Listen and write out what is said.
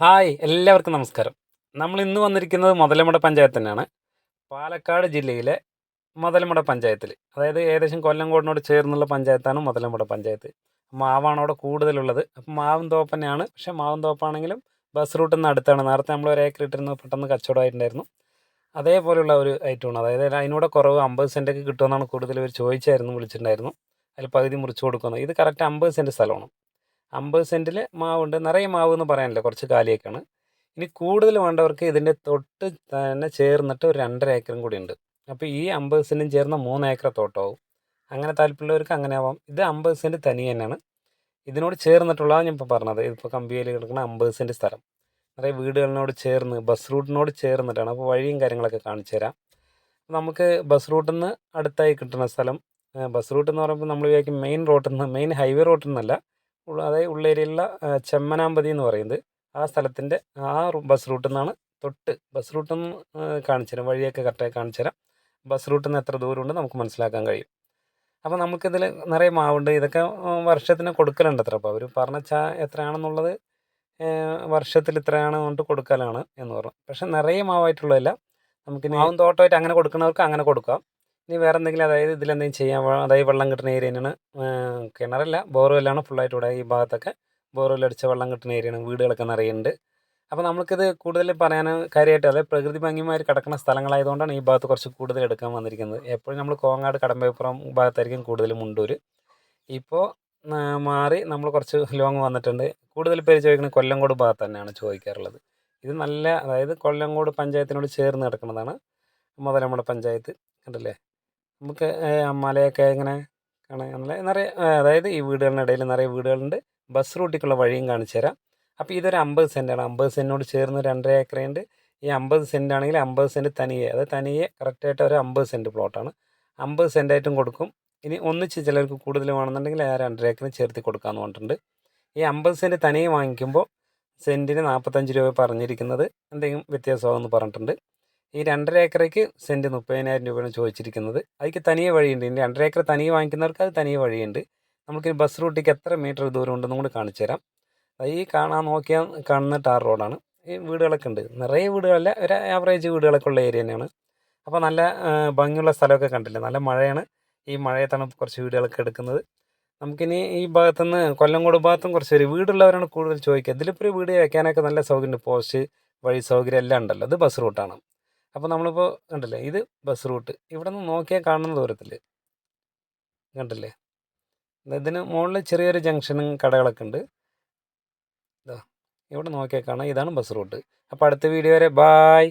Hi എല്ലാവർക്കും നമസ്കാരം. നമ്മൾ ഇന്ന് വന്നിരിക്കുന്നത് മുതലമട പഞ്ചായത്ത് തന്നെയാണ്. പാലക്കാട് ജില്ലയിലെ മുതലമട പഞ്ചായത്തിൽ അതായത് ഏകദേശം കൊല്ലംകോടിനോട് ചേർന്നുള്ള പഞ്ചായത്താണ് മുതലമട പഞ്ചായത്ത്. മാവാണ് അവിടെ കൂടുതലുള്ളത്. അപ്പം മാവും തോപ്പ് തന്നെയാണ് പക്ഷേ മാവും തോപ്പാണെങ്കിലും ബസ് റൂട്ടിൽ നിന്ന് അടുത്താണ്. നേരത്തെ നമ്മൾ ഒരു ഏക്കർ ഇട്ടിരുന്നത് പെട്ടെന്ന് കച്ചവടമായിട്ടുണ്ടായിരുന്നു. അതേപോലെയുള്ള ഒരു ഐറ്റമാണ്. അതായത് അതിനൂടെ കുറവ് അമ്പത് സെന്റൊക്കെ കിട്ടുമെന്നാണ് കൂടുതൽ ഇവർ ചോദിച്ചായിരുന്നു വിളിച്ചിട്ടുണ്ടായിരുന്നു. അതിൽ പകുതി മുറിച്ച് കൊടുക്കുന്നത് ഇത് കറക്റ്റ് അമ്പത് സെന്റ് സ്ഥലമാണ്. അമ്പത് സെന്റിൽ മാവുണ്ട്. നിറയെ മാവ് എന്ന് പറയാനില്ല. കുറച്ച് കാലിയൊക്കെയാണ്. ഇനി കൂടുതൽ വേണ്ടവർക്ക് ഇതിന്റെ തൊട്ട് തന്നെ ചേർന്നിട്ട് ഒരു രണ്ടര ഏക്കറും കൂടി ഉണ്ട്. അപ്പോൾ ഈ അമ്പത് സെന്റും ചേർന്ന മൂന്ന് ഏക്കർ തോട്ടമാവും അങ്ങനെ താല്പര്യമുള്ളവർക്ക് അങ്ങനെ ആവാം ഇത് അമ്പത് സെന്റ് തനി തന്നെയാണ്. ഇതിനോട് ചേർന്നിട്ടുള്ളതാണ് ഞാൻ ഇപ്പോൾ പറഞ്ഞത്. ഇതിപ്പോൾ കമ്പിയിൽ കിടക്കുന്ന അമ്പത് സെന്റ് സ്ഥലം. നിറയെ വീടുകളിനോട് ചേർന്ന് ബസ് റൂട്ടിനോട് ചേർന്നിട്ടാണ്. അപ്പോൾ വഴിയും കാര്യങ്ങളൊക്കെ കാണിച്ചു തരാം. നമുക്ക് ബസ് റൂട്ടിൽ നിന്ന് അടുത്തായി കിട്ടുന്ന സ്ഥലം ബസ് റൂട്ട് എന്ന് പറയുമ്പോൾ നമ്മൾ വിചാരിക്കും മെയിൻ റോട്ടിൽ നിന്ന് മെയിൻ ഹൈവേ റോട്ടിൽ നിന്നല്ല അതായത് ഉള്ളേരിയയിലുള്ള ഏഹ് ചെമ്മനാമ്പതി എന്ന് പറയുന്നത് ആ സ്ഥലത്തിന്റെ ആ ബസ് റൂട്ടിൽ നിന്നാണ് തൊട്ട് ബസ് റൂട്ടിൽ നിന്ന് കാണിച്ചു തരാം വഴിയൊക്കെ കറക്റ്റായി കാണിച്ചു തരാം ബസ് റൂട്ടിൽ നിന്ന് എത്ര ദൂരമുണ്ട് നമുക്ക് മനസ്സിലാക്കാൻ കഴിയും. അപ്പോൾ നമുക്കിതിൽ നിറയെ മാവുണ്ട്. ഇതൊക്കെ വർഷത്തിന് കൊടുക്കലുണ്ട് അത്ര അപ്പോൾ അവർ പറഞ്ഞ ചാ എത്രയാണെന്നുള്ളത് വർഷത്തിൽ ഇത്രയാണ് കൊണ്ട് കൊടുക്കലാണ് എന്ന് പറഞ്ഞു. പക്ഷെ നിറയെ മാവായിട്ടുള്ളതല്ല. നമുക്ക് മാവും തോട്ടമായിട്ട് അങ്ങനെ കൊടുക്കുന്നവർക്ക് അങ്ങനെ കൊടുക്കാം. ഇനി വേറെ എന്തെങ്കിലും അതായത് ഇതിലെന്തെങ്കിലും ചെയ്യാൻ അതായത് വെള്ളം കിട്ടുന്ന ഏരിയ തന്നെയാണ് കിണറല്ല ബോർവെല്ലാണ് ഫുള്ളായിട്ട് ഇവിടെ ഈ ഭാഗത്തൊക്കെ. ബോർവെൽ അടിച്ച വെള്ളം കിട്ടുന്ന ഏരിയയാണ് വീടുകളൊക്കെ നിറയുന്നുണ്ട്. അപ്പോൾ നമുക്കിത് കൂടുതൽ പറയാൻ കാര്യമായിട്ട് അതായത് പ്രകൃതി ഭംഗിമാർ കിടക്കുന്ന സ്ഥലങ്ങളായതുകൊണ്ടാണ് ഈ ഭാഗത്ത് കുറച്ച് കൂടുതൽ എടുക്കാൻ വന്നിരിക്കുന്നത്. എപ്പോഴും നമ്മൾ കോങ്ങാട് കടമ്പയപ്പുറം ഭാഗത്തായിരിക്കും കൂടുതൽ മുണ്ടൂർ ഇപ്പോൾ മാറി നമ്മൾ കുറച്ച് ലോങ് വന്നിട്ടുണ്ട്. കൂടുതൽ പേര് ചോദിക്കുന്നത് കൊല്ലങ്കോട് ഭാഗത്ത് തന്നെയാണ് ചോദിക്കാറുള്ളത്. ഇത് നല്ല അതായത് കൊല്ലങ്കോട് പഞ്ചായത്തിനോട് ചേർന്ന് കിടക്കുന്നതാണ് മുതലമട പഞ്ചായത്ത്. കണ്ടില്ലേ? നമുക്ക് മലയൊക്കെ ഇങ്ങനെ കാണാൻ നിറയെ അതായത് ഈ വീടുകളുടെ ഇടയിൽ നിറയെ വീടുകളുണ്ട്. ബസ് റൂട്ടിലേക്കുള്ള വഴിയും കാണിച്ചു തരാം. അപ്പോൾ ഇതൊരു അമ്പത് സെന്റാണ്. അമ്പത് സെന്റിനോട് ചേർന്ന് രണ്ടര ഏക്കറുണ്ട് ഈ അമ്പത് സെന്റ് ആണെങ്കിൽ അമ്പത് സെന്റ് തനിയെ അത് തനിയെ കറക്റ്റായിട്ട് ഒരു അമ്പത് സെന്റ് പ്ലോട്ടാണ്. അമ്പത് സെന്റായിട്ടും കൊടുക്കും. ഇനി ഒന്നിച്ച് ചിലർക്ക് കൂടുതൽ വേണമെന്നുണ്ടെങ്കിൽ ആ രണ്ടര ഏക്കറിന് ചേർത്ത് കൊടുക്കാമെന്ന് പറഞ്ഞിട്ടുണ്ട്. ഈ അമ്പത് സെന്റ് തനിയെ വാങ്ങിക്കുമ്പോൾ സെന്റിന് നാൽപ്പത്തഞ്ച് രൂപ പറഞ്ഞിരിക്കുന്നത്. എന്തെങ്കിലും വ്യത്യാസമാകുമെന്ന് പറഞ്ഞിട്ടുണ്ട്. ഈ രണ്ടര ഏക്കറയ്ക്ക് സെന്റ് മുപ്പതിനായിരം രൂപയാണ് ചോദിച്ചിരിക്കുന്നത്. അതിക്ക് തനിയെ വഴിയുണ്ട്. ഇനി രണ്ടര ഏക്കർ തനിയെ വാങ്ങിക്കുന്നവർക്ക് അത് തനിയെ വഴിയുണ്ട്. നമുക്ക് ബസ് റൂട്ടിക്ക് എത്ര മീറ്റർ ദൂരം ഉണ്ടെന്നും കൂടി കാണിച്ചു തരാം. ഈ കാണാൻ നോക്കിയാൽ കാണുന്ന ടാർ റോഡാണ്. ഈ വീടുകളൊക്കെ ഉണ്ട്. നിറയെ വീടുകളല്ല ഒരു ആവറേജ് വീടുകളൊക്കെ ഉള്ള ഏരിയ തന്നെയാണ്. അപ്പോൾ നല്ല ഭംഗിയുള്ള സ്ഥലമൊക്കെ കണ്ടില്ല? നല്ല മഴയാണ്. ഈ മഴയത്താണ് കുറച്ച് വീടുകളൊക്കെ എടുക്കുന്നത്. നമുക്കിനി ഈ ഭാഗത്തുനിന്ന് കൊല്ലംകോട് ഭാഗത്തും കുറച്ച് പേര് വീടുള്ളവരാണ് കൂടുതൽ ചോദിക്കുക. ഇതിലിപ്പോൾ ഒരു വീട് വയ്ക്കാനൊക്കെ നല്ല സൗകര്യമുണ്ട്. പോസ്റ്റ് വഴി സൗകര്യം എല്ലാം ഉണ്ടല്ലോ. അത് ബസ് റൂട്ടാണ്. അപ്പോൾ നമ്മളിപ്പോൾ കണ്ടില്ലേ ഇത് ബസ് റൂട്ട്. ഇവിടെ നിന്ന് നോക്കിയാൽ കാണുന്ന ദൂരത്തിൽ കണ്ടില്ലേ? ഇതിന് മുകളിൽ ചെറിയൊരു ജംഗ്ഷനും കടകളൊക്കെ ഉണ്ട്. ഇതാ ഇവിടെ നോക്കിയാൽ കാണാം. ഇതാണ് ബസ് റൂട്ട്. അപ്പോൾ അടുത്ത വീഡിയോ വരെ. ബായ്.